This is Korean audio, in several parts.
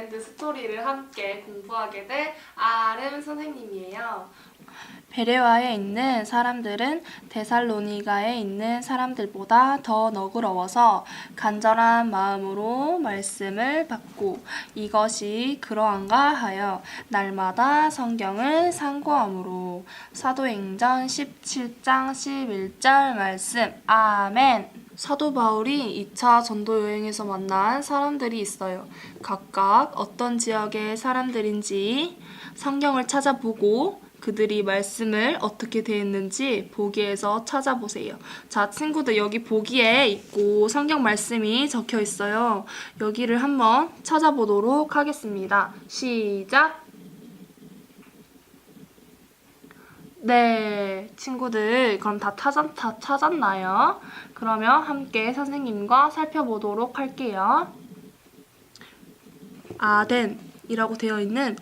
네버랜드 스토리를 함께 공부하게 될 아름 선생님이에요. 베레와에 있는 사람들은 데살로니가에 있는 사람들보다 더 너그러워서 간절한 마음으로 말씀을 받고 이것이 그러한가 하여 날마다 성경을 상고함으로. 사도행전 17장 11절 말씀. 아멘 사도 바울이 2차 전도 여행에서 만난 사람들이 있어요. 각각 어떤 지역의 사람들인지 성경을 찾아보고 그들이 말씀을 어떻게 대했는지 보기에서 찾아보세요. 자, 친구들 여기 보기에 있고 성경 말씀이 적혀 있어요. 여기를 한번 찾아보도록 하겠습니다. 시작. 네, 친구들 그럼 다 찾았, 다 찾았나요? 그러면 함께 선생님과 살펴보도록 할게요. 아덴이라고 되어 있는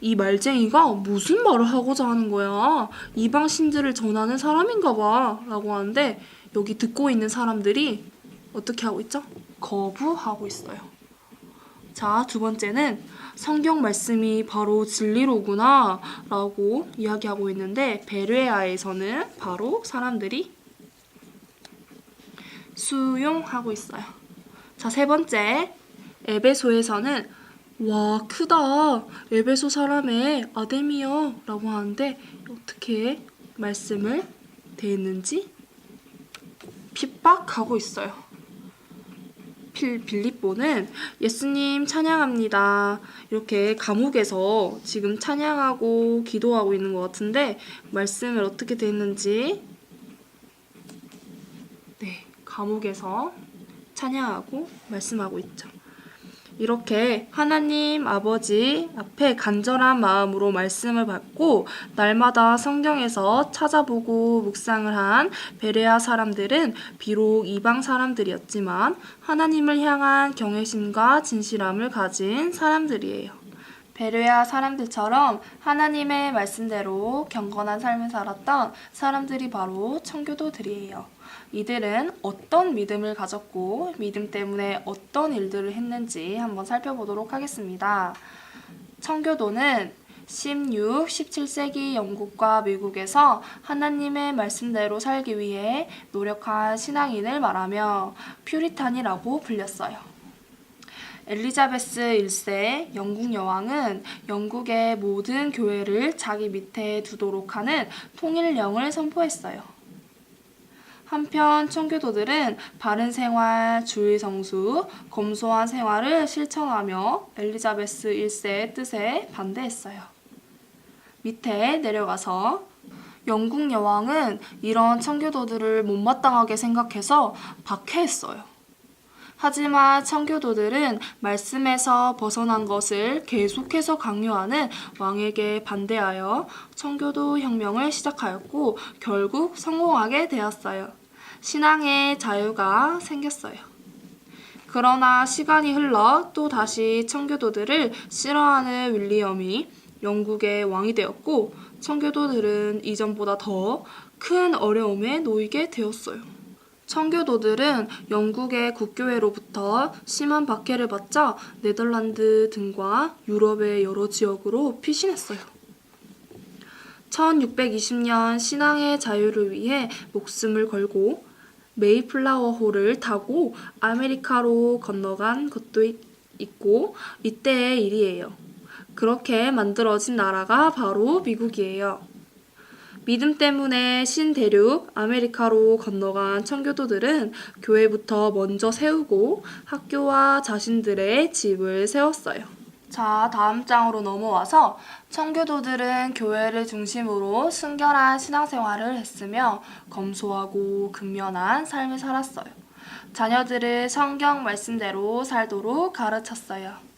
이 말쟁이가 무슨 말을 하고자 하는 거야? 이방 신들을 전하는 사람인가 봐. 라고 하는데 여기 듣고 있는 사람들이 어떻게 하고 있죠? 거부하고 있어요. 자, 두 번째는 성경 말씀이 바로 진리로구나 라고 이야기하고 있는데 베르에아에서는 바로 사람들이 수용하고 있어요. 자, 세 번째 에베소에서는 와 크다 에베소 사람의 아데미여 라고 하는데 어떻게 말씀을 대했는지 핍박하고 있어요. 필, 빌립보는 예수님 찬양합니다. 이렇게 감옥에서 지금 찬양하고 기도하고 있는 것 같은데 말씀을 어떻게 대했는지 네 감옥에서 찬양하고 말씀하고 있죠. 이렇게 하나님 아버지 앞에 간절한 마음으로 말씀을 받고 날마다 성경에서 찾아보고 묵상을 한 베레아 사람들은 비록 이방 사람들이었지만 하나님을 향한 경외심과 진실함을 가진 사람들이에요. 베레아 사람들처럼 하나님의 말씀대로 경건한 삶을 살았던 사람들이 바로 청교도들이에요. 이들은 어떤 믿음을 가졌고 믿음 때문에 어떤 일들을 했는지 한번 살펴보도록 하겠습니다. 청교도는 16, 17세기 영국과 미국에서 하나님의 말씀대로 살기 위해 노력한 신앙인을 말하며 퓨리탄이라고 불렸어요. 엘리자베스 1세 영국 여왕은 영국의 모든 교회를 자기 밑에 두도록 하는 통일령을 선포했어요. 한편 청교도들은 바른 생활, 주의 성수, 검소한 생활을 실천하며 엘리자베스 1세의 뜻에 반대했어요. 밑에 내려가서 영국 여왕은 이런 청교도들을 못마땅하게 생각해서 박해했어요. 하지만 청교도들은 말씀에서 벗어난 것을 계속해서 강요하는 왕에게 반대하여 청교도 혁명을 시작하였고 결국 성공하게 되었어요. 신앙의 자유가 생겼어요. 그러나 시간이 흘러 또 다시 청교도들을 싫어하는 윌리엄이 영국의 왕이 되었고 청교도들은 이전보다 더 큰 어려움에 놓이게 되었어요. 청교도들은 영국의 국교회로부터 심한 박해를 받자 네덜란드 등과 유럽의 여러 지역으로 피신했어요. 1620년 신앙의 자유를 위해 목숨을 걸고 메이플라워 호를 타고 아메리카로 건너간 것도 있- 있고 이때의 일이에요. 그렇게 만들어진 나라가 바로 미국이에요. 믿음 때문에 신대륙 아메리카로 건너간 청교도들은 교회부터 먼저 세우고 학교와 자신들의 집을 세웠어요. 자, 다음 장으로 넘어와서 청교도들은 교회를 중심으로 순결한 신앙생활을 했으며 검소하고 근면한 삶을 살았어요. 자녀들을 성경 말씀대로 살도록 가르쳤어요.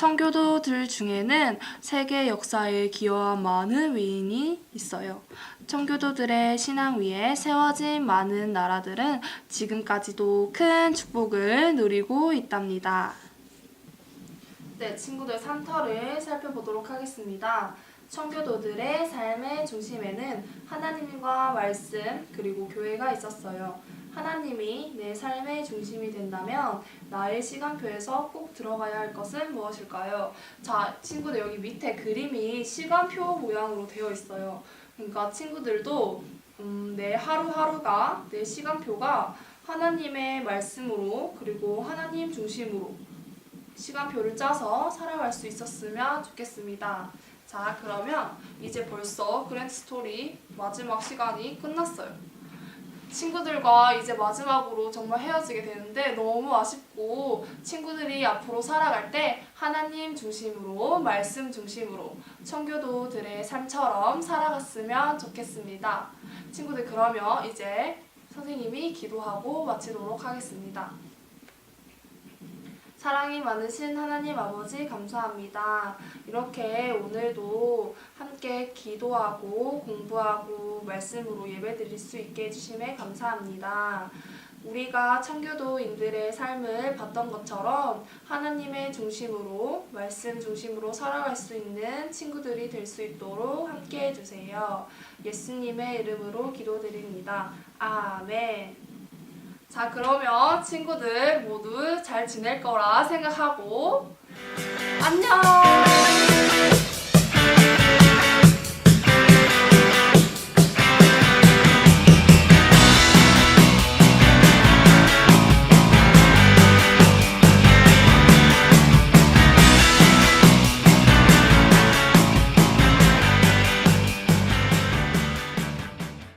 청교도들 중에는 세계 역사에 기여한 많은 위인이 있어요. 청교도들의 신앙 위에 세워진 많은 나라들은 지금까지도 큰 축복을 누리고 있답니다. 네, 친구들 3터를 살펴보도록 하겠습니다. 청교도들의 삶의 중심에는 하나님과 말씀 그리고 교회가 있었어요. 하나님이 내 삶의 중심이 된다면 나의 시간표에서 꼭 들어가야 할 것은 무엇일까요? 자, 친구들 여기 밑에 그림이 시간표 모양으로 되어 있어요. 그러니까 친구들도 음, 내 하루하루가 내 시간표가 하나님의 말씀으로 그리고 하나님 중심으로 시간표를 짜서 살아갈 수 있었으면 좋겠습니다. 자, 그러면 이제 벌써 그랜드 스토리 마지막 시간이 끝났어요. 친구들과 이제 마지막으로 정말 헤어지게 되는데 너무 아쉽고 친구들이 앞으로 살아갈 때 하나님 중심으로 말씀 중심으로 청교도들의 삶처럼 살아갔으면 좋겠습니다. 친구들 그러면 이제 선생님이 기도하고 마치도록 하겠습니다. 사랑이 많으신 하나님 아버지 감사합니다. 이렇게 오늘도 함께 기도하고 공부하고 말씀으로 예배 드릴 수 있게 해주심에 감사합니다. 우리가 청교도인들의 삶을 봤던 것처럼 하나님의 중심으로 말씀 중심으로 살아갈 수 있는 친구들이 될 수 있도록 함께 해주세요. 예수님의 이름으로 기도드립니다. 아멘. 자, 그러면 친구들 모두 잘 지낼 거라 생각하고 안녕!